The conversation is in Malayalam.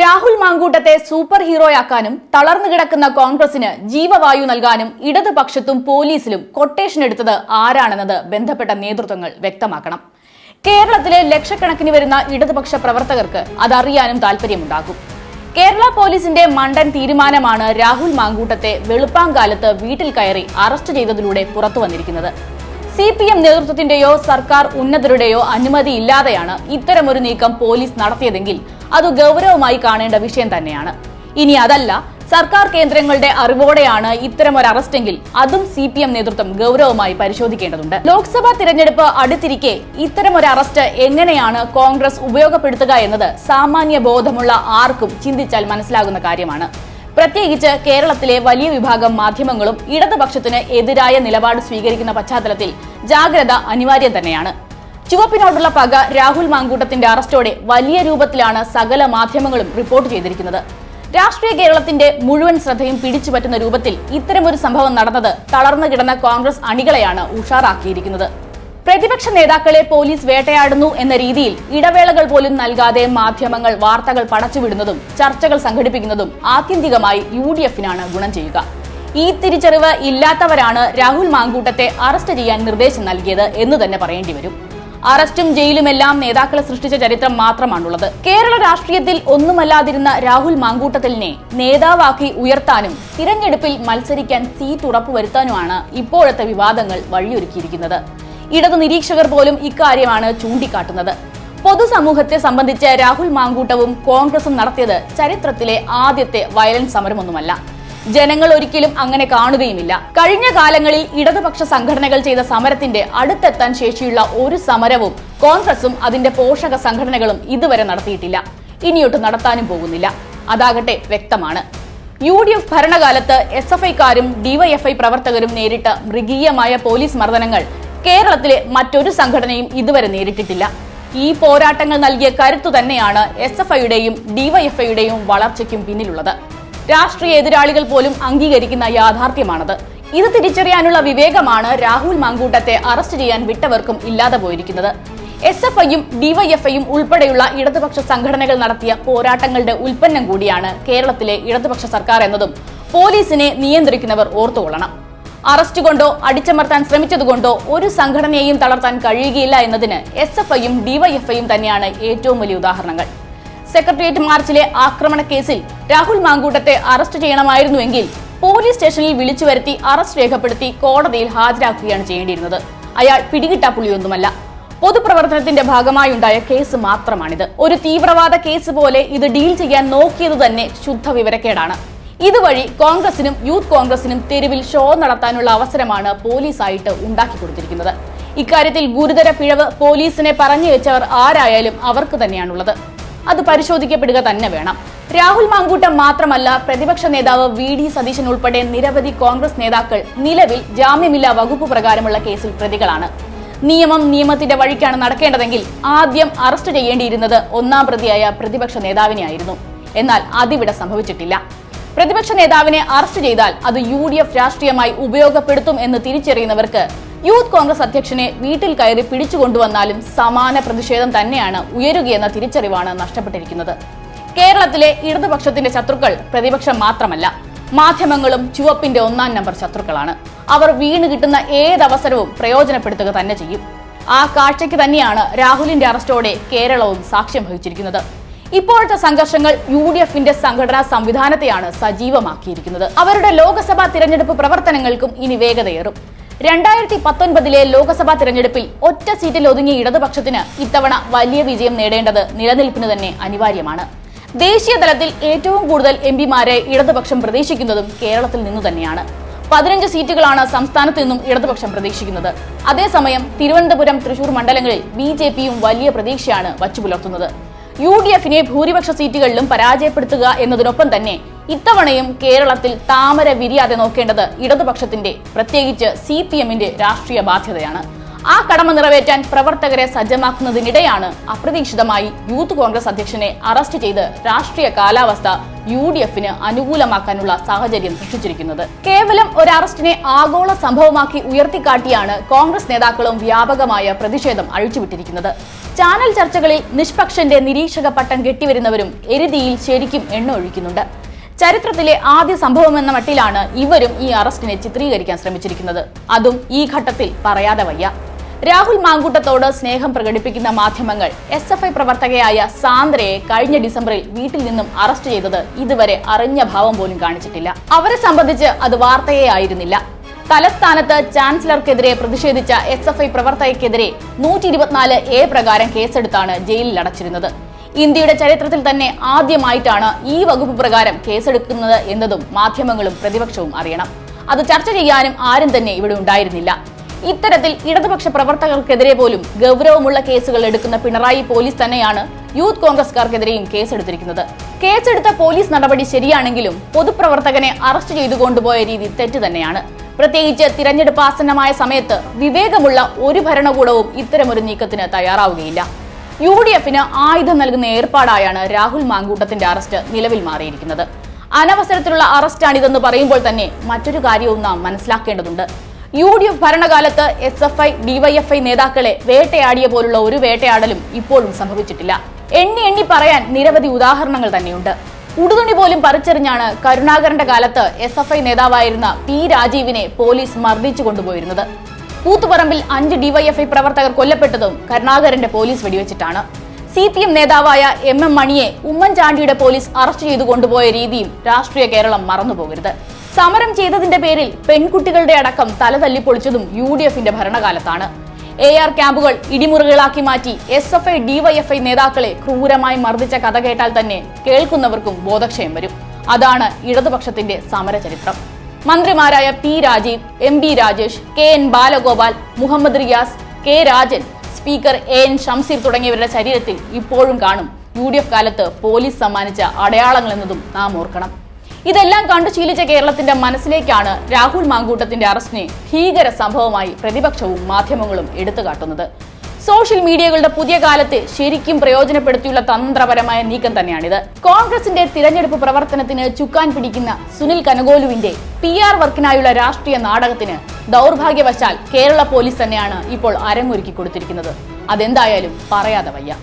രാഹുൽ മാങ്കൂട്ടത്തെ സൂപ്പർ ഹീറോയാക്കാനും തളർന്നു കിടക്കുന്ന കോൺഗ്രസിന് ജീവവായു നൽകാനും ഇടതുപക്ഷത്തും പോലീസിലും കൊട്ടേഷൻ എടുത്തത് ആരാണെന്നത് ബന്ധപ്പെട്ട നേതൃത്വങ്ങൾ വ്യക്തമാക്കണം. കേരളത്തിലെ ലക്ഷക്കണക്കിന് വരുന്ന ഇടതുപക്ഷ പ്രവർത്തകർക്ക് അതറിയാനും താല്പര്യമുണ്ടാകും കേരള പോലീസിന്റെ മണ്ടൻ തീരുമാനമാണ് രാഹുൽ മാങ്കൂട്ടത്തെ വെളുപ്പാങ്കാലത്ത് വീട്ടിൽ കയറി അറസ്റ്റ് ചെയ്തതിലൂടെ പുറത്തു വന്നിരിക്കുന്നത്. സി പി എം നേതൃത്വത്തിന്റെയോ സർക്കാർ ഉന്നതരുടെയോ അനുമതിയില്ലാതെയാണ് ഇത്തരമൊരു നീക്കം പോലീസ് നടത്തിയതെങ്കിൽ അത് ഗൗരവമായി കാണേണ്ട വിഷയം തന്നെയാണ്. ഇനി അതല്ല സർക്കാർ കേന്ദ്രങ്ങളുടെ അറിവോടെയാണ് ഇത്തരം ഒരു അറസ്റ്റെങ്കിൽ അതും സി പി എം നേതൃത്വം ഗൗരവമായി പരിശോധിക്കേണ്ടതുണ്ട്. ലോക്സഭാ തിരഞ്ഞെടുപ്പ് അടുത്തിരിക്കെ ഇത്തരം ഒരു അറസ്റ്റ് എങ്ങനെയാണ് കോൺഗ്രസ് ഉപയോഗപ്പെടുത്തുക എന്നത് സാമാന്യ ബോധമുള്ള ആർക്കും ചിന്തിച്ചാൽ മനസ്സിലാകുന്ന കാര്യമാണ്. പ്രത്യേകിച്ച് കേരളത്തിലെ വലിയ വിഭാഗം മാധ്യമങ്ങളും ഇടതുപക്ഷത്തിന് എതിരായ നിലപാട് സ്വീകരിക്കുന്ന പശ്ചാത്തലത്തിൽ ജാഗ്രത അനിവാര്യം തന്നെയാണ്. ചുവപ്പിനോടുള്ള പക രാഹുൽ മാങ്കൂട്ടത്തിന്റെ അറസ്റ്റോടെ വലിയ രൂപത്തിലാണ് സകല മാധ്യമങ്ങളും റിപ്പോർട്ട് ചെയ്തിരിക്കുന്നത്. രാഷ്ട്രീയ കേരളത്തിന്റെ മുഴുവൻ ശ്രദ്ധയും പിടിച്ചുപറ്റുന്ന രൂപത്തിൽ ഇത്തരമൊരു സംഭവം നടന്നത് തളർന്നു കിടന്ന കോൺഗ്രസ് അണികളെയാണ് ഉഷാറാക്കിയിരിക്കുന്നത്. പ്രതിപക്ഷ നേതാക്കളെ പോലീസ് വേട്ടയാടുന്നു എന്ന രീതിയിൽ ഇടവേളകൾ പോലും നൽകാതെ മാധ്യമങ്ങൾ വാർത്തകൾ പടച്ചുവിടുന്നതും ചർച്ചകൾ സംഘടിപ്പിക്കുന്നതും ആത്യന്തികമായി യു ഡി എഫിനാണ് ഗുണം ചെയ്യുക. ഈ തിരിച്ചറിവ് ഇല്ലാത്തവരാണ് രാഹുൽ മാങ്കൂട്ടത്തെ അറസ്റ്റ് ചെയ്യാൻ നിർദ്ദേശം നൽകിയത് എന്ന് തന്നെ പറയേണ്ടി വരും. അറസ്റ്റും ജയിലുമെല്ലാം നേതാക്കളെ സൃഷ്ടിച്ച ചരിത്രം മാത്രമാണുള്ളത്. കേരള രാഷ്ട്രീയത്തിൽ ഒന്നുമല്ലാതിരുന്ന രാഹുൽ മാങ്കൂട്ടത്തിലിനെ നേതാവാക്കി ഉയർത്താനും തിരഞ്ഞെടുപ്പിൽ മത്സരിക്കാൻ സീറ്റ് ഉറപ്പുവരുത്താനുമാണ് ഇപ്പോഴത്തെ വിവാദങ്ങൾ വഴിയൊരുക്കിയിരിക്കുന്നത്. ഇടതു നിരീക്ഷകർ പോലും ഇക്കാര്യമാണ് ചൂണ്ടിക്കാട്ടുന്നത്. പൊതുസമൂഹത്തെ സംബന്ധിച്ച് രാഹുൽ മാങ്കൂട്ടവും കോൺഗ്രസും നടത്തിയത് ചരിത്രത്തിലെ ആദ്യത്തെ വയലൻസ് സമരമൊന്നുമല്ല. ജനങ്ങൾ ഒരിക്കലും അങ്ങനെ കാണുകയുമില്ല. കഴിഞ്ഞ കാലങ്ങളിൽ ഇടതുപക്ഷ സംഘടനകൾ ചെയ്ത സമരത്തിന്റെ അടുത്തെത്താൻ ശേഷിയുള്ള ഒരു സമരവും കോൺഗ്രസും അതിന്റെ പോഷക സംഘടനകളും ഇതുവരെ നടത്തിയിട്ടില്ല. ഇനിയൊട്ട് നടത്താനും പോകുന്നില്ല. അതാകട്ടെ വ്യക്തമാണ്. യു ഡി എഫ് ഭരണകാലത്ത് എസ് എഫ് ഐക്കാരും ഡിവൈഎഫ്ഐ പ്രവർത്തകരും നേരിട്ട മൃഗീയമായ പോലീസ് മർദ്ദനങ്ങൾ കേരളത്തിലെ മറ്റൊരു സംഘടനയും ഇതുവരെ നേരിട്ടിട്ടില്ല. ഈ പോരാട്ടങ്ങൾ നൽകിയ കരുത്തു തന്നെയാണ് എസ് എഫ് ഐയുടെയും ഡിവൈഎഫ്ഐയുടെയും വളർച്ചയ്ക്കും പിന്നിലുള്ളത്. രാഷ്ട്രീയ എതിരാളികൾ പോലും അംഗീകരിക്കുന്ന യാഥാർത്ഥ്യമാണത്. ഇത് തിരിച്ചറിയാനുള്ള വിവേകമാണ് രാഹുൽ മാങ്കൂട്ടത്തെ അറസ്റ്റ് ചെയ്യാൻ വിട്ടവർക്കും ഇല്ലാതെ പോയിരിക്കുന്നത്. എസ് എഫ് ഐയും ഡിവൈഎഫ്ഐയും ഉൾപ്പെടെയുള്ള ഇടതുപക്ഷ സംഘടനകൾ നടത്തിയ പോരാട്ടങ്ങളുടെ ഉൽപ്പന്നം കൂടിയാണ് കേരളത്തിലെ ഇടതുപക്ഷ സർക്കാർ എന്നതും പോലീസിനെ നിയന്ത്രിക്കുന്നവർ ഓർത്തുകൊള്ളണം. അറസ്റ്റ് കൊണ്ടോ അടിച്ചമർത്താൻ ശ്രമിച്ചതുകൊണ്ടോ ഒരു സംഘടനയെയും തളർത്താൻ കഴിയുകയില്ല എന്നതിന് എസ് എഫ് ഐയും ഡിവൈഎഫ്ഐയും തന്നെയാണ് ഏറ്റവും വലിയ ഉദാഹരണങ്ങൾ. സെക്രട്ടേറിയറ്റ് മാർച്ചിലെ ആക്രമണ കേസിൽ രാഹുൽ മാങ്കൂട്ടത്തെ അറസ്റ്റ് ചെയ്യണമായിരുന്നുവെങ്കിൽ പോലീസ് സ്റ്റേഷനിൽ വിളിച്ചു വരുത്തി അറസ്റ്റ് രേഖപ്പെടുത്തി കോടതിയിൽ ഹാജരാക്കുകയാണ് ചെയ്യേണ്ടിയിരുന്നത്. അയാൾ പിടികിട്ടാപ്പുള്ളിയൊന്നുമല്ല പൊതുപ്രവർത്തനത്തിന്റെ ഭാഗമായുണ്ടായ കേസ് മാത്രമാണിത്. ഒരു തീവ്രവാദ കേസ് പോലെ ഇത് ഡീൽ ചെയ്യാൻ നോക്കിയത് തന്നെ ശുദ്ധ വിവരക്കേടാണ് ഇതുവഴി കോൺഗ്രസിനും യൂത്ത് കോൺഗ്രസിനും തെരുവിൽ ഷോ നടത്താനുള്ള അവസരമാണ് പോലീസായിട്ട് ഉണ്ടാക്കി കൊടുത്തിരിക്കുന്നത്. ഇക്കാര്യത്തിൽ ഗുരുതര പിഴവ് പോലീസിനെ പറഞ്ഞു വെച്ചവർ ആരായാലും അവർക്ക് തന്നെയാണുള്ളത്. അത് പരിശോധിക്കപ്പെടുക തന്നെ വേണം. രാഹുൽ മാങ്കൂട്ടം മാത്രമല്ല പ്രതിപക്ഷ നേതാവ് വി ഡി സതീശൻ ഉൾപ്പെടെ നിരവധി കോൺഗ്രസ് നേതാക്കൾ നിലവിൽ ജാമ്യമില്ലാ വകുപ്പ് പ്രകാരമുള്ള കേസിൽ പ്രതികളാണ്. നിയമം നിയമത്തിന്റെ വഴിക്കാണ് നടക്കേണ്ടതെങ്കിൽ ആദ്യം അറസ്റ്റ് ചെയ്യേണ്ടിയിരുന്നത് ഒന്നാം പ്രതിയായ പ്രതിപക്ഷ നേതാവിനെയായിരുന്നു എന്നാൽ അതിവിടെ സംഭവിച്ചിട്ടില്ല. പ്രതിപക്ഷ നേതാവിനെ അറസ്റ്റ് ചെയ്താൽ അത് യു ഡി എഫ് രാഷ്ട്രീയമായി ഉപയോഗപ്പെടുത്തും എന്ന് തിരിച്ചറിയുന്നവർക്ക് യൂത്ത് കോൺഗ്രസ് അധ്യക്ഷനെ വീട്ടിൽ കയറി പിടിച്ചുകൊണ്ടുവന്നാലും സമാന പ്രതിഷേധം തന്നെയാണ് ഉയരുകയെന്ന തിരിച്ചറിവാണ് നഷ്ടപ്പെട്ടിരിക്കുന്നത്. കേരളത്തിലെ ഇടതുപക്ഷത്തിന്റെ ശത്രുക്കൾ പ്രതിപക്ഷം മാത്രമല്ല മാധ്യമങ്ങളും ചുവപ്പിന്റെ ഒന്നാം നമ്പർ ശത്രുക്കളാണ്. അവർ വീണ് കിട്ടുന്ന ഏതവസരവും പ്രയോജനപ്പെടുത്തുക തന്നെ ചെയ്യും. ആ കാഴ്ചയ്ക്ക് തന്നെയാണ് രാഹുലിന്റെ അറസ്റ്റോടെ കേരളവും സാക്ഷ്യം വഹിച്ചിരിക്കുന്നത്. ഇപ്പോഴത്തെ സംഘർഷങ്ങൾ യു ഡി എഫിന്റെ സംഘടനാ സംവിധാനത്തെയാണ് സജീവമാക്കിയിരിക്കുന്നത്. അവരുടെ ലോക്സഭാ തിരഞ്ഞെടുപ്പ് പ്രവർത്തനങ്ങൾക്കും ഇനി വേഗതയേറും. രണ്ടായിരത്തി പത്തൊൻപതിലെ ലോക്സഭാ തിരഞ്ഞെടുപ്പിൽ ഒറ്റ സീറ്റിൽ ഒതുങ്ങിയ ഇടതുപക്ഷത്തിന് ഇത്തവണ വലിയ വിജയം നേടേണ്ടത് നിലനിൽപ്പിന് തന്നെ അനിവാര്യമാണ്. ദേശീയ തലത്തിൽ ഏറ്റവും കൂടുതൽ എം പിമാരെ ഇടതുപക്ഷം പ്രതീക്ഷിക്കുന്നതും കേരളത്തിൽ നിന്നു തന്നെയാണ്. പതിനഞ്ച് സീറ്റുകളാണ് സംസ്ഥാനത്ത് നിന്നും ഇടതുപക്ഷം പ്രതീക്ഷിക്കുന്നത്. അതേസമയം തിരുവനന്തപുരം തൃശൂർ മണ്ഡലങ്ങളിൽ ബി ജെ പിയും വലിയ പ്രതീക്ഷയാണ് വച്ചുപുലർത്തുന്നത്. യു ഡി എഫിനെ ഭൂരിപക്ഷ സീറ്റുകളിലും പരാജയപ്പെടുത്തുക എന്നതിനൊപ്പം തന്നെ ഇത്തവണയും കേരളത്തിൽ താമര വിരിയാതെ നോക്കേണ്ടത് ഇടതുപക്ഷത്തിന്റെ പ്രത്യേകിച്ച് സി പി എമ്മിന്റെ രാഷ്ട്രീയ ബാധ്യതയാണ്. ആ കടമ നിറവേറ്റാൻ പ്രവർത്തകരെ സജ്ജമാക്കുന്നതിനിടെയാണ് അപ്രതീക്ഷിതമായി യൂത്ത് കോൺഗ്രസ് അധ്യക്ഷനെ അറസ്റ്റ് ചെയ്ത് രാഷ്ട്രീയ കാലാവസ്ഥ യു ഡി എഫിന് അനുകൂലമാക്കാനുള്ള സാഹചര്യം സൃഷ്ടിച്ചിരിക്കുന്നത്. കേവലം ഒരു അറസ്റ്റിനെ ആഗോള സംഭവമാക്കി ഉയർത്തിക്കാട്ടിയാണ് കോൺഗ്രസ് നേതാക്കളും വ്യാപകമായ പ്രതിഷേധം അഴിച്ചുവിട്ടിരിക്കുന്നത്. ചാനൽ ചർച്ചകളിൽ നിഷ്പക്ഷന്റെ നിരീക്ഷക പട്ടം കെട്ടിവരുന്നവരും എരുതിയിൽ ശരിക്കും എണ്ണ ഒഴിക്കുന്നുണ്ട് ചരിത്രത്തിലെ ആദ്യ സംഭവമെന്ന മട്ടിലാണ് ഇവരും ഈ അറസ്റ്റിനെ ചിത്രീകരിക്കാൻ ശ്രമിച്ചിരിക്കുന്നത്. അതും ഈ ഘട്ടത്തിൽ പറയാതെ വയ്യ. രാഹുൽ മാങ്കൂട്ടത്തോട് സ്നേഹം പ്രകടിപ്പിക്കുന്ന മാധ്യമങ്ങൾ എസ് എഫ് ഐ പ്രവർത്തകയായ സാന്ദ്രയെ കഴിഞ്ഞ ഡിസംബറിൽ വീട്ടിൽ നിന്നും അറസ്റ്റ് ചെയ്തത് ഇതുവരെ അറിഞ്ഞ ഭാവം പോലും കാണിച്ചിട്ടില്ല. അവരെ സംബന്ധിച്ച് അത് വാർത്തയേ ആയിരുന്നില്ല. തലസ്ഥാനത്ത് ചാൻസലർക്കെതിരെ പ്രതിഷേധിച്ച എസ് എഫ് ഐ പ്രവർത്തകയ്ക്കെതിരെ നൂറ്റി ഇരുപത്തിനാല് എ പ്രകാരം കേസെടുത്താണ് ജയിലിൽ അടച്ചിരുന്നത്. ഇന്ത്യയുടെ ചരിത്രത്തിൽ തന്നെ ആദ്യമായിട്ടാണ് ഈ വകുപ്പ് പ്രകാരം കേസെടുക്കുന്നത് എന്നതും മാധ്യമങ്ങളും പ്രതിപക്ഷവും അറിയണം. അത് ചർച്ച ചെയ്യാനും ആരും തന്നെ ഇവിടെ ഉണ്ടായിരുന്നില്ല. ഇത്തരത്തിൽ ഇടതുപക്ഷ പ്രവർത്തകർക്കെതിരെ പോലും ഗൗരവമുള്ള കേസുകൾ എടുക്കുന്ന പിണറായി പോലീസ് തന്നെയാണ് യൂത്ത് കോൺഗ്രസ്കാർക്കെതിരെയും കേസെടുത്തിരിക്കുന്നത്. കേസെടുത്ത പോലീസ് നടപടി ശരിയാണെങ്കിലും പൊതുപ്രവർത്തകനെ അറസ്റ്റ് ചെയ്തു കൊണ്ടുപോയ രീതി തെറ്റ് തന്നെയാണ്. പ്രത്യേകിച്ച് തിരഞ്ഞെടുപ്പ് ആസന്നമായ സമയത്ത് വിവേകമുള്ള ഒരു ഭരണകൂടവും ഇത്തരമൊരു നീക്കത്തിന് തയ്യാറാവുകയില്ല. യു ഡി എഫിന് ആയുധം നൽകുന്ന ഏർപ്പാടായാണ് രാഹുൽ മാങ്കൂട്ടത്തിന്റെ അറസ്റ്റ് നിലവിൽ മാറിയിരിക്കുന്നത്. അനവസരത്തിലുള്ള അറസ്റ്റാണിതെന്ന് പറയുമ്പോൾ തന്നെ മറ്റൊരു കാര്യവും നാം മനസ്സിലാക്കേണ്ടതുണ്ട്. യു ഡി എഫ് ഭരണകാലത്ത് എസ് എഫ് ഐ ഡിവൈഎഫ്ഐ നേതാക്കളെ വേട്ടയാടിയ പോലുള്ള ഒരു വേട്ടയാടലും ഇപ്പോഴും സംഭവിച്ചിട്ടില്ല. എണ്ണി എണ്ണി പറയാൻ നിരവധി ഉദാഹരണങ്ങൾ തന്നെയുണ്ട്. ഉടുതുണി പോലും പറിച്ചെറിഞ്ഞാണ് കരുണാകരന്റെ കാലത്ത് എസ് എഫ് ഐ നേതാവായിരുന്ന പി രാജീവിനെ പോലീസ് മർദ്ദിച്ചു കൊണ്ടുപോയിരുന്നത്. കൂത്തുപറമ്പിൽ അഞ്ച് ഡിവൈഎഫ്ഐ പ്രവർത്തകർ കൊല്ലപ്പെട്ടതും കരുണാകരന്റെ പോലീസ് വെടിവെച്ചിട്ടാണ്. സി പി എം നേതാവായ എം എം മണിയെ ഉമ്മൻചാണ്ടിയുടെ പോലീസ് അറസ്റ്റ് ചെയ്തു കൊണ്ടുപോയ രീതിയും രാഷ്ട്രീയ കേരളം മറന്നുപോകരുത്. സമരം ചെയ്തതിന്റെ പേരിൽ പെൺകുട്ടികളുടെ അടക്കം തല തല്ലിപ്പൊളിച്ചതും യു ഡി എഫിന്റെ ഭരണകാലത്താണ്. എ ആർ ക്യാമ്പുകൾ ഇടിമുറികളാക്കി മാറ്റി എസ് എഫ് ഐ ഡിവൈഎഫ്ഐ നേതാക്കളെ ക്രൂരമായി മർദ്ദിച്ച കഥ കേട്ടാൽ തന്നെ കേൾക്കുന്നവർക്കും ബോധക്ഷയം വരും. അതാണ് ഇടതുപക്ഷത്തിന്റെ സമരചരിത്രം. മന്ത്രിമാരായ P Rajeev M B Rajesh K N Balagopal Muhammad Riyas K Rajan speaker A N Shamseer തുടങ്ങിയവരുടെ ശരീരത്തിൽ ഇപ്പോഴും കാണും. യു ഡി എഫ് കാലത്ത് പോലീസ് സമ്മാനിച്ച അടയാളങ്ങൾ എന്നതും നാം ഓർക്കണം. ഇതെല്ലാം കണ്ടു ശീലിച്ച കേരളത്തിന്റെ മനസ്സിലേക്കാണ് രാഹുൽ മാങ്കൂട്ടത്തിന്റെ അറസ്റ്റിനെ ഭീകര സംഭവമായി പ്രതിപക്ഷവും മാധ്യമങ്ങളും എടുത്തുകാട്ടുന്നത്. സോഷ്യൽ മീഡിയകളുടെ പുതിയ കാലത്തെ ശരിക്കും പ്രയോജനപ്പെടുത്തിയുള്ള തന്ത്രപരമായ നീക്കം തന്നെയാണിത്. കോൺഗ്രസിന്റെ തിരഞ്ഞെടുപ്പ് പ്രവർത്തനത്തിന് ചുക്കാൻ പിടിക്കുന്ന സുനിൽ കനകോലുവിന്റെ പി ആർ വർക്കിനായുള്ള രാഷ്ട്രീയ നാടകത്തിന് ദൗർഭാഗ്യവശാൽ കേരള പോലീസ് തന്നെയാണ് ഇപ്പോൾ അരങ്ങൊരുക്കി കൊടുത്തിരിക്കുന്നത്. അതെന്തായാലും പറയാതെ വയ്യ.